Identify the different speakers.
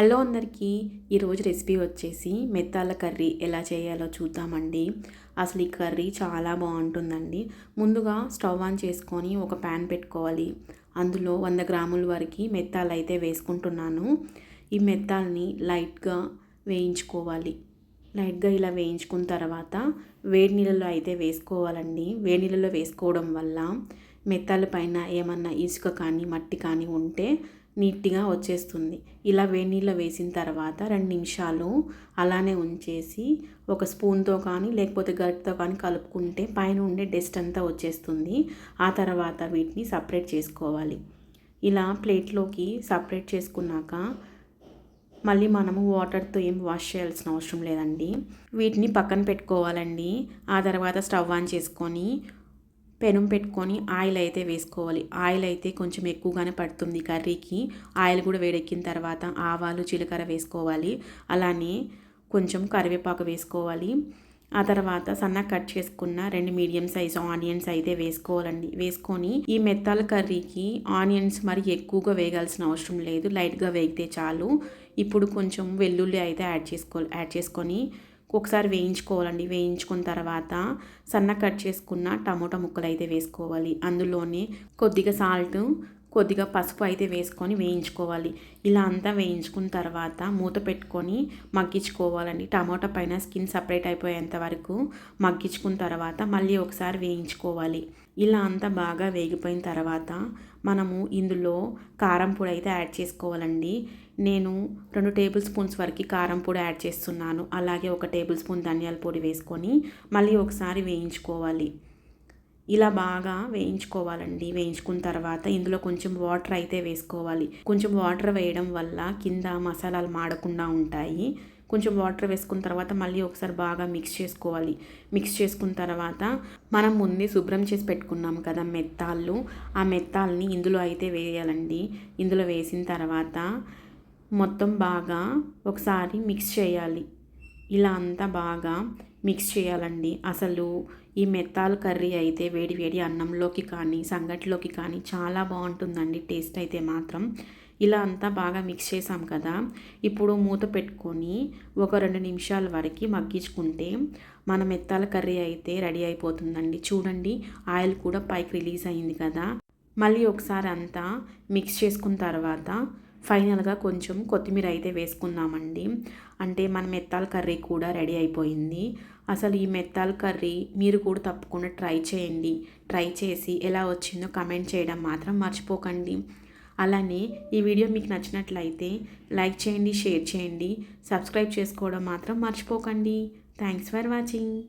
Speaker 1: hello అందరికీ ఈరోజు recipe వచ్చేసి మెత్తాల కర్రీ ఎలా చేయాలో చూద్దామండి అసలు ఈ కర్రీ చాలా బాగుంటుందండి ముందుగా స్టవ్ ఆన్ చేసుకొని ఒక ప్యాన్ పెట్టుకోవాలి అందులో వంద గ్రాముల వరకు మెత్తాలు అయితే వేసుకుంటున్నాను ఈ మెత్తాలని లైట్గా వేయించుకోవాలి లైట్గా ఇలా వేయించుకున్న తర్వాత వేడి నీళ్ళలో అయితే వేసుకోవాలండి వేడి నీళ్ళలో వేసుకోవడం వల్ల మెత్తాల పైన ఏమన్నా ఇసుక కానీ మట్టి కానీ ఉంటే నీట్గా వచ్చేస్తుంది ఇలా వేడినీళ్ళు వేసిన తర్వాత రెండు నిమిషాలు అలానే ఉంచేసి ఒక స్పూన్తో కానీ లేకపోతే గరిటతో కానీ కలుపుకుంటే పైన ఉండే డస్ట్ అంతా వచ్చేస్తుంది ఆ తర్వాత వీటిని సపరేట్ చేసుకోవాలి ఇలా ప్లేట్లోకి సపరేట్ చేసుకున్నాక మళ్ళీ మనము వాటర్తో ఏం వాష్ చేయాల్సిన అవసరం లేదండి వీటిని పక్కన పెట్టుకోవాలండి ఆ తర్వాత స్టవ్ ఆన్ చేసుకొని పెనం పెట్టుకొని ఆయిల్ అయితే వేసుకోవాలి ఆయిల్ అయితే కొంచెం ఎక్కువగానే పడుతుంది కర్రీకి ఆయిల్ కూడా వేడెక్కిన తర్వాత ఆవాలు జీలకర్ర వేసుకోవాలి అలానే కొంచెం కరివేపాకు వేసుకోవాలి ఆ తర్వాత సన్న కట్ చేసుకున్న రెండు మీడియం సైజ్ ఆనియన్స్ అయితే వేసుకోవాలండి వేసుకొని ఈ మెత్తాల కర్రీకి ఆనియన్స్ మరి ఎక్కువగా వేయాల్సిన అవసరం లేదు లైట్గా వేగితే చాలు ఇప్పుడు కొంచెం వెల్లుల్లి అయితే యాడ్ చేసుకోవాలి యాడ్ చేసుకొని ఒకసారి వేయించుకోవాలండి వేయించుకున్న తర్వాత సన్న కట్ చేసుకున్న టమోటా ముక్కలు అయితే వేసుకోవాలి అందులోనే కొద్దిగా సాల్ట్ కొద్దిగా పసుపు అయితే వేసుకొని వేయించుకోవాలి ఇలా అంతా వేయించుకున్న తర్వాత మూత పెట్టుకొని మగ్గించుకోవాలండి టమాటా పైన స్కిన్ సపరేట్ అయిపోయేంత వరకు మగ్గించుకున్న తర్వాత మళ్ళీ ఒకసారి వేయించుకోవాలి ఇలా అంతా బాగా వేగిపోయిన తర్వాత మనము ఇందులో కారం పొడి అయితే యాడ్ చేసుకోవాలండి నేను రెండు టేబుల్ స్పూన్స్ వరకు కారం పొడి యాడ్ చేస్తున్నాను అలాగే ఒక టేబుల్ స్పూన్ ధనియాల పొడి వేసుకొని మళ్ళీ ఒకసారి వేయించుకోవాలి ఇలా బాగా వేయించుకోవాలండి వేయించుకున్న తర్వాత ఇందులో కొంచెం వాటర్ అయితే వేసుకోవాలి కొంచెం వాటర్ వేయడం వల్ల కింద మసాలాలు మాడకుండా ఉంటాయి కొంచెం వాటర్ వేసుకున్న తర్వాత మళ్ళీ ఒకసారి బాగా మిక్స్ చేసుకోవాలి మిక్స్ చేసుకున్న తర్వాత మనం ముందే శుభ్రం చేసి పెట్టుకున్నాం కదా మెత్తాళ్ళు ఆ మెత్తాలని ఇందులో అయితే వేయాలండి ఇందులో వేసిన తర్వాత మొత్తం బాగా ఒకసారి మిక్స్ చేయాలి ఇలా అంతా బాగా మిక్స్ చేయాలండి అసలు ఈ మెత్తాల కర్రీ అయితే వేడి వేడి అన్నంలోకి కానీ సంగటిలోకి కానీ చాలా బాగుంటుందండి టేస్ట్ అయితే మాత్రం ఇలా అంతా బాగా మిక్స్ చేసాం కదా ఇప్పుడు మూత పెట్టుకొని ఒక రెండు నిమిషాల వరకు మగ్గించుకుంటే మన మెత్తాల కర్రీ అయితే రెడీ అయిపోతుందండి చూడండి ఆయిల్ కూడా పైకి రిలీజ్ అయింది కదా మళ్ళీ ఒకసారి అంతా మిక్స్ చేసుకున్న తర్వాత ఫైనల్గా కొంచెం కొత్తిమీర అయితే వేసుకున్నామండి అంటే మన మెత్తాల కర్రీ కూడా రెడీ అయిపోయింది అసలు ఈ మెత్తాల కర్రీ మీరు కూడా తప్పకుండా ట్రై చేయండి ట్రై చేసి ఎలా వచ్చిందో కమెంట్ చేయడం మాత్రం మర్చిపోకండి అలానే ఈ వీడియో మీకు నచ్చినట్లయితే లైక్ చేయండి షేర్ చేయండి సబ్స్క్రైబ్ చేసుకోవడం మాత్రం మర్చిపోకండి థ్యాంక్స్ ఫర్ వాచింగ్